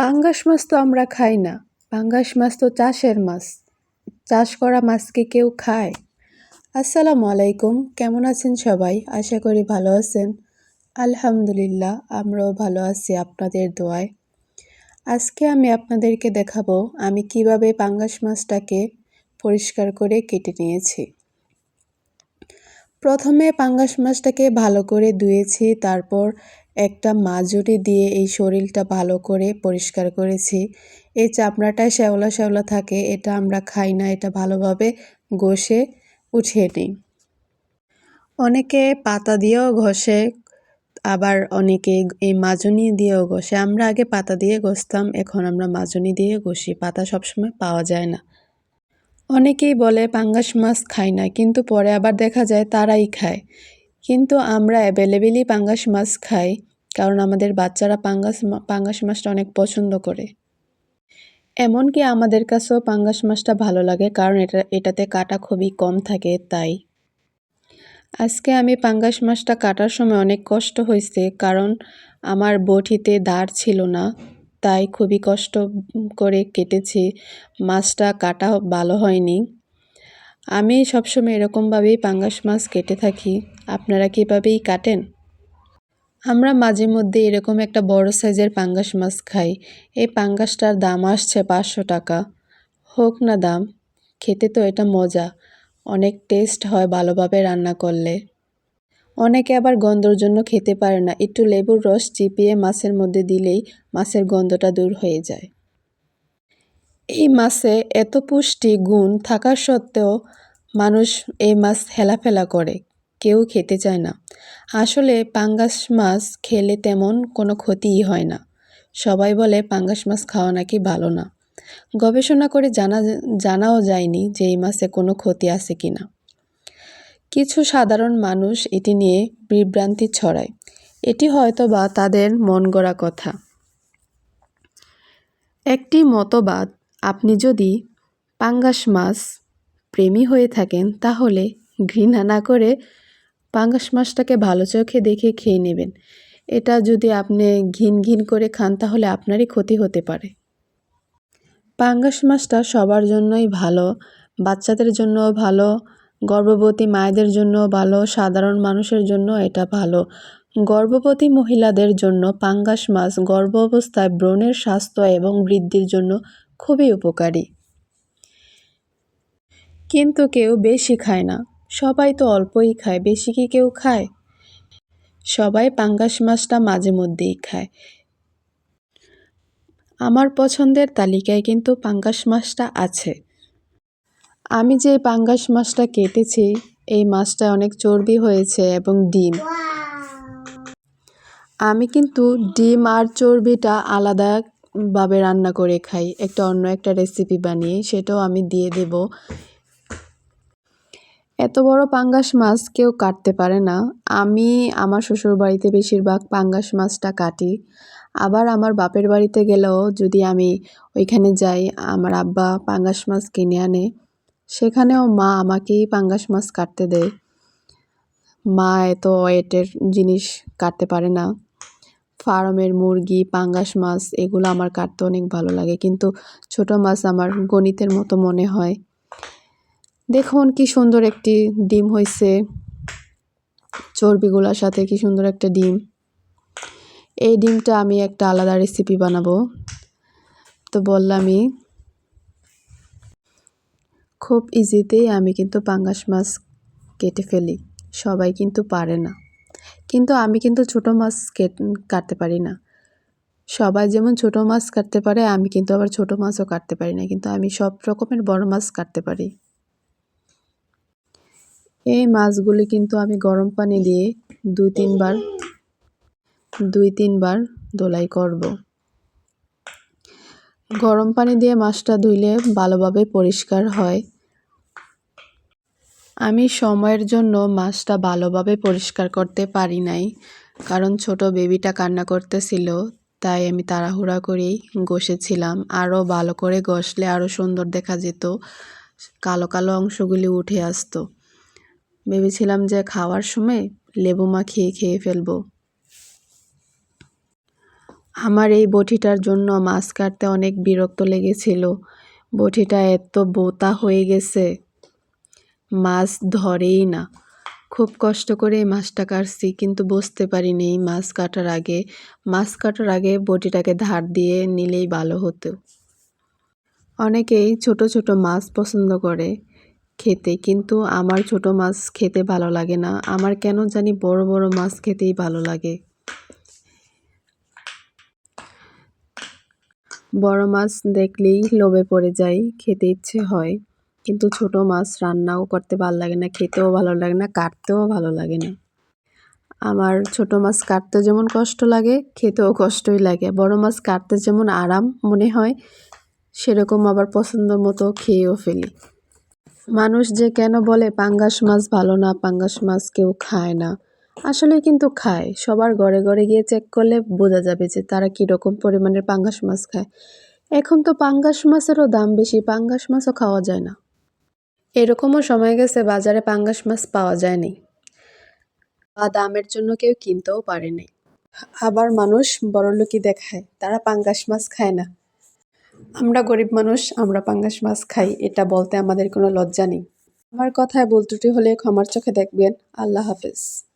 পাঙ্গাস মাছ তো আমরা খাই না। পাঙ্গাস মাছ তো চাষের মাছ। চাষ করা মাছকে কেউ খায়। আসসালামু আলাইকুম, কেমন আছেন সবাই? আশা করি ভালো আছেন। আলহামদুলিল্লাহ, আমরাও ভালো আছি আপনাদের দোয়ায়। আজকে আমি আপনাদেরকে দেখাবো, আমি কীভাবে পাঙ্গাস মাছটাকে পরিষ্কার করে কেটে নিয়েছি। প্রথমে পাঙ্গাস মাছটাকে ভালো করে ধুয়েছি, তারপর একটা মাজুরি দিয়ে এই শরীরটা ভালো করে পরিষ্কার করেছি। এই চাপড়াটায় শ্যাওলা শ্যাওলা থাকে, এটা আমরা খাই না, এটা ভালোভাবে ঘষে উঠিয়ে নিই। অনেকে পাতা দিয়েও ঘষে, আবার অনেকে এই মাজনি দিয়েও ঘষে। আমরা আগে পাতা দিয়ে ঘষতাম, এখন আমরা মাজনি দিয়ে ঘষি। পাতা সবসময় পাওয়া যায় না। অনেকেই বলে পাঙ্গাস মাছ খায় না, কিন্তু পরে আবার দেখা যায় তারাই খায়। কিন্তু আমরা অ্যাভেলেবেলই পাঙ্গাস মাছ খাই। কারণ আমাদের বাচ্চারা পাঙ্গাস পাঙ্গাস মাছটা অনেক পছন্দ করে। এমনকি আমাদের কাছেও পাঙ্গাস মাছটা ভালো লাগে, কারণ এটা, এটাতে কাটা খুবই কম থাকে, তাই। আজকে আমি পাঙ্গাস মাছটা কাটার সময় অনেক কষ্ট হয়েছে, কারণ আমার বটিতে দাঁড় ছিল না, তাই খুবই কষ্ট করে কেটেছি, মাছটা কাটা ভালো হয়নি। আমি সবসময় এরকমভাবেই পাঙ্গাস মাছ কেটে থাকি, আপনারা কীভাবেই কাটেন? আমরা মাঝে মধ্যে এরকম একটা বড় সাইজের পাঙ্গাস মাছ খাই। এই পাঙ্গাসটার দাম আসছে পাঁচশো টাকা। হোক না দাম, খেতে তো এটা মজা। অনেক টেস্ট হয় ভালোভাবে রান্না করলে। অনেকে আবার গন্ধর জন্য খেতে পারে না। একটু লেবুর রস চিপিয়ে মাছের মধ্যে দিলেই মাছের গন্ধটা দূর হয়ে যায়। এই মাছে এত পুষ্টি, গুণ থাকা সত্ত্বেও মানুষ এই মাছ হেলাফেলা করে। কেউ খেতে চায় না। আসলে পাঙ্গাস মাছ খেলে তেমন কোনো ক্ষতিই হয় না। সবাই বলে পাঙ্গাস মাছ খাওয়া নাকি ভালো না। গবেষণা করে জানা জানাও যায়নি যে এই মাছে কোনো ক্ষতি আছে কি না। কিছু সাধারণ মানুষ এটি নিয়ে বিভ্রান্তি ছড়ায়। এটি হয়তো বা তাদের মন গড়া কথা। একটি মতবাদ, আপনি যদি পাঙ্গাস মাছ প্রেমী হয়ে থাকেন তাহলে ঘৃণা না করে পাঙ্গাস মাছটাকে ভালো চোখে দেখে খেয়ে নেবেন। এটা যদি আপনি ঘিন ঘিন করে খান, তাহলে আপনারই ক্ষতি হতে পারে। পাঙ্গাস মাছটা সবার জন্যই ভালো, বাচ্চাদের জন্য ভালো, গর্ভবতী মায়েদের জন্য ভালো, সাধারণ মানুষের জন্য এটা ভালো। গর্ভবতী মহিলাদের জন্য পাঙ্গাস মাছ গর্ভ অবস্থায় ব্রণের স্বাস্থ্য এবং বৃদ্ধির জন্য খুবই উপকারী। কিন্তু কেউ বেশি খায় না। সবাই তো অল্পই খায়, বেশি কি কেউ খায়? সবাই পাঙ্গাস মাছটা মাঝে মধ্যেই খায়। আমার পছন্দের তালিকায় কিন্তু পাঙ্গাস মাছটা আছে। আমি যে পাঙ্গাস মাছটা কেটেছি, এই মাছটা অনেক চর্বি হয়েছে এবং ডিম। আমি কিন্তু ডিম আর চর্বিটা আলাদাভাবে রান্না করে খাই। একটা অন্য একটা রেসিপি বানিয়ে সেটাও আমি দিয়ে দেব। এত বড় পাঙ্গাস মাছ কেউ কাটতে পারে না। আমি আমার শ্বশুর বাড়িতে বেশিরভাগ পাঙ্গাস মাছটা কাটি। আবার আমার বাপের বাড়িতে গেলেও যদি আমি ওইখানে যাই, আমার আব্বা পাঙ্গাস মাছ কিনে আনে, সেখানেও মা আমাকেই পাঙ্গাস মাছ কাটতে দেয়। মা এত ওয়েটের জিনিস কাটতে পারে না। ফার্মের মুরগি, পাঙ্গাস মাছ, এগুলো আমার কাটতে অনেক ভালো লাগে। কিন্তু ছোট মাছ আমার গণিতের মতো মনে হয়। দেখুন কি সুন্দর একটি ডিম হয়েছে চর্বিগুলোর সাথে কি সুন্দর একটা ডিম। এই ডিমটা আমি একটা আলাদা রেসিপি বানাবো। তো বললামই, খুব ইজিতেই আমি কিন্তু পাঙ্গাস মাছ কেটে ফেলি। সবাই কিন্তু পারে না। কিন্তু আমি কিন্তু ছোটো মাছ কাটতে পারি না। সবাই যেমন ছোট মাছ কাটতে পারে, আমি কিন্তু আবার ছোট মাছও কাটতে পারি না। কিন্তু আমি সব রকমের বড় মাছ কাটতে পারি। এই মাছগুলি কিন্তু আমি গরম পানি দিয়ে দুই তিনবার দুই তিনবার দোলাই করব। গরম পানি দিয়ে মাছটা ধুইলে ভালোভাবে পরিষ্কার হয়। আমি সময়ের জন্য মাছটা ভালোভাবে পরিষ্কার করতে পারি নাই, কারণ ছোট বেবিটা কান্না করতেছিল, তাই আমি তাড়াহুড়া করেই ঘষেছিলাম। আরও ভালো করে ঘষলে আরও সুন্দর দেখা যেত, কালো কালো অংশগুলি উঠে আসতো। ভেবেছিলাম যে খাওয়ার সময় লেবু মাখিয়ে খেয়ে ফেলব। আমার এই বটিটার জন্য মাছ কাটতে অনেক বিরক্ত লেগেছিল। বটিটা এত বোতা হয়ে গেছে, মাছ ধরেই না। খুব কষ্ট করে মাছটা কাটছি, কিন্তু বুঝতে পারিনি মাছ কাটার আগে। মাছ কাটার আগে বটিটাকে ধার দিয়ে নিলেই ভালো হতো। অনেকেই ছোট ছোট মাছ পছন্দ করে খেতে, কিন্তু আমার ছোট মাছ খেতে ভালো লাগে না। আমার কেন জানি বড় বড় মাছ খেতেই ভালো লাগে। বড় মাছ দেখলেই লোভে পড়ে যাই, খেতে ইচ্ছে হয়। কিন্তু ছোট মাছ রান্নাও করতে ভালো লাগে না, খেতেও ভালো লাগে না, কাটতেও ভালো লাগে না। আমার ছোট মাছ কাটতে যেমন কষ্ট লাগে, খেতেও কষ্টই লাগে। বড় মাছ কাটতে যেমন আরাম মনে হয়, সেরকম আবার পছন্দ মতো খেয়েও ফেলি। মানুষ যে কেন বলে, পাঙ্গাস মাছ ভালো না, পাঙ্গাস মাছ কেউ খায় না। আসলে কিন্তু খায়। সবার ঘরে ঘরে গিয়ে চেক করলে বোঝা যাবে যে তারা কীরকম পরিমাণের পাঙ্গাস মাছ খায়। এখন তো পাঙ্গাস মাছেরও দাম বেশি, পাঙ্গাস মাছও খাওয়া যায় না। এরকমও সময় গেছে বাজারে পাঙ্গাস মাছ পাওয়া যায়নি। বা দামের জন্য কেউ কিনতেও পারেনি। আবার মানুষ বড়লোকি দেখায়, তারা পাঙ্গাস মাছ খায় না। আমরা গরিব মানুষ, আমরা পাঙ্গাস মাছ খাই, এটা বলতে আমাদের কোনো লজ্জা নেই। আমার কথায় বলতুটি হলে ক্ষমার চোখে দেখবেন। আল্লাহ হাফেজ।